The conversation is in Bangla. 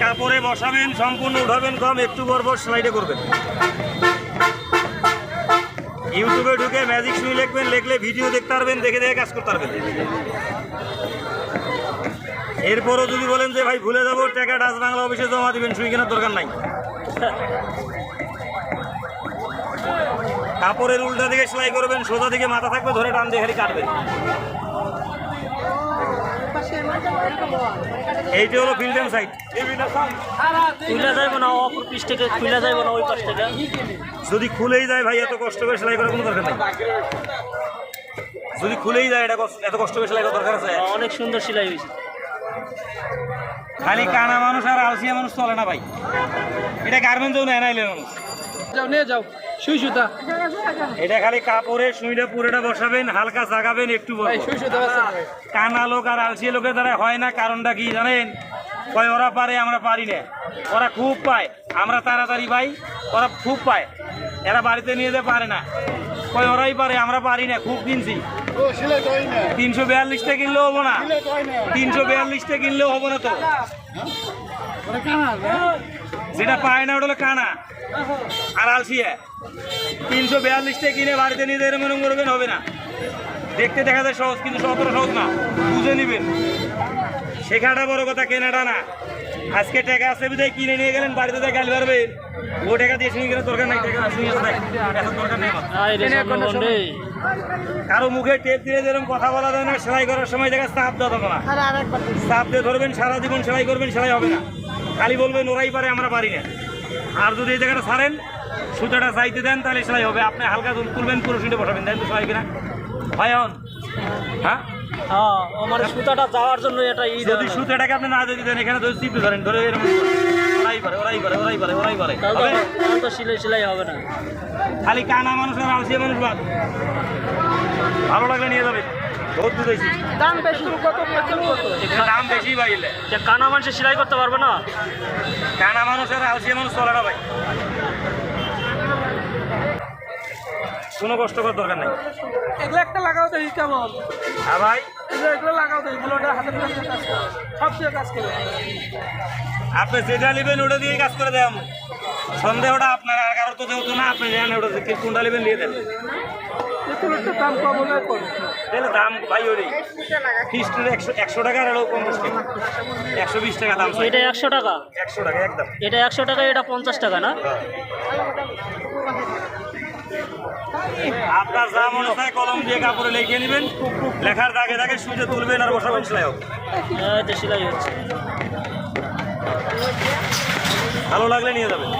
কাপড়ে বসাবেন, সম্পূর্ণ উঠাবেন, কম একটু পর পর স্লাইডে করবেন। ইউটিউবে ঢুকে ম্যাজিক শুনি লিখবেন, লিখলে ভিডিও দেখতে পারবেন, দেখে দেখে কাজ করতে পারবেন। এরপরও যদি বলেন যে, ভাই, ভুলে যাব, টাকা ডাচ বাংলা অফিসে জমা দিবেন, সুই কেনার দরকার নাই। কাপড়ের উল্টা দিকে সেলাই করবেন, সোজা দিকে মাথা থাকবে, ধরে টান দিয়ে খালি কাটবেন। এইটা হলো ফিল্ডেম সাইড খুলে যাইব না অপর পিস থেকে খুলে যাইব না ওই পাশ থেকে। যদি খুলেই যায় ভাই এত কষ্ট করে সেলাই করার কোনো দরকার নেই। যদি খুলেই যায় এটা কষ্ট- এত কষ্ট করে সেলাই করার দরকার আছে? অনেক সুন্দর সেলাই হয়েছে। খালি কানা মানুষ আর আলসিয়া মানুষ চলে না ভাই। এটা গার্মেন্টসও নেয় না এলে মানুষ। যাও নিয়ে যাও। সুই সুতা। এটা খালি কাপড়ে সুইটা পুরোটা বসাবেন হালকা জাগাবেন একটু কানা লোক আর আলসিয়া লোকের দ্বারা হয় না কারণটা কি জানেন? কয় ওরা পারে আমরা পারি না। ওরা খুব পায়। আমরা তাড়াতাড়ি পাই ওরা খুব পায়। এরা বাড়িতে নিয়ে যেতে পারে না। কয় ওরাই পারে আমরা পারি না খুব কিনছি। তিনশো বিয়াল্লিশটা কিনলেও হব না। তিনশো বিয়াল্লিশটা কিনলেও হব না তো। যেটা পায় না ওটা হলো কানা। আর আলসিয়া তিনশো বিয়াল্লিশটা কিনে বাড়িতে নিয়ে যেতে মনে করবেন হবে না। দেখতে দেখা যায় সহজ কিন্তু অতটা সহজ না। বুঝে নেবেন। শেখাটা বড় কথা কেনাটা না। আজকে টাকা আছে বিদায় কিনে নিয়ে গেলেন বাড়িতে দিয়ে গালি পারবেন ও টাকা দিয়ে শুনে গেলে দরকার নাই টাকা শুনে দরকার নেই কারও মুখে টেপ দিয়ে যেরকম কথা বলা যায় না সেলাই করার সময় জায়গায় চাপ দেওয়া যাবে না। চাপ দিয়ে ধরবেন সারা জীবন সেলাই করবেন সেলাই হবে না। খালি বলবেন ওরাই পারে আমরা পারি না। আর যদি এই জায়গাটা ছাড়েন সুতাটা চাইতে দেন তাহলে সেলাই হবে। আপনি হালকা দুল তুলবেন পুরো শুনে বসাবেন দেন তো সেলাই কিনা? হয়? হ্যাঁ? হ্যাঁ আমার সুতাটা যাওয়ার জন্য এটা ই যদি সুতাটাকে আপনি না যদি দেন এখানে ধরে চিপে ধরেন ধরে এরকম ওরাই পারে ওরাই পারে ওরাই পারে ওরাই পারে তাহলে তো সেলাই সেলাই হবে না। খালি কানা মানুষ আর আলসিয়া মানুষ বাদ। ভালো লাগলে নিয়ে যাবে। বহুত দাম বেশি। কত দাম বেশি কানা সেলাই করতে পারবে না? কানা মানুষ আর আলসিয়া মানুষ চলে না ভাই। কোনো কষ্ট করার দরকার নেই। এগুলো একটা লাগাও তো কেমন হ্যাঁ ভাই। এগুলো এগুলো লাগাও তো এগুলো ওটা হাতের কাজ সবচেয়ে কাজ করে। আপনি যেটা নেবেন ওটা দিয়ে কাজ করে দেয় সন্দেহটা আপনার আর কারোর তো যেহেতু না আপনি জানেন ওটা কোনটা নেবেন দিয়ে দেন। এগুলো দাম কম হলে করে। তাহলে দাম ভাই ওরই। ফিস্টের একশো একশো টাকা আর পঞ্চাশ টাকা। একশো বিশ টাকা দাম এটা একশো টাকা? একশো টাকা একদম। এটা একশো টাকা এটা পঞ্চাশ টাকা না? আপনার যা মনে হয় কলম দিয়ে কাপড়ে লিখে নেবেন। লেখার দাগে দাগে সুইচে তুলবেন আর বসাবেন সেলাই হোক। তো সেলাই হচ্ছে। ভালো লাগলে নিয়ে যাবেন।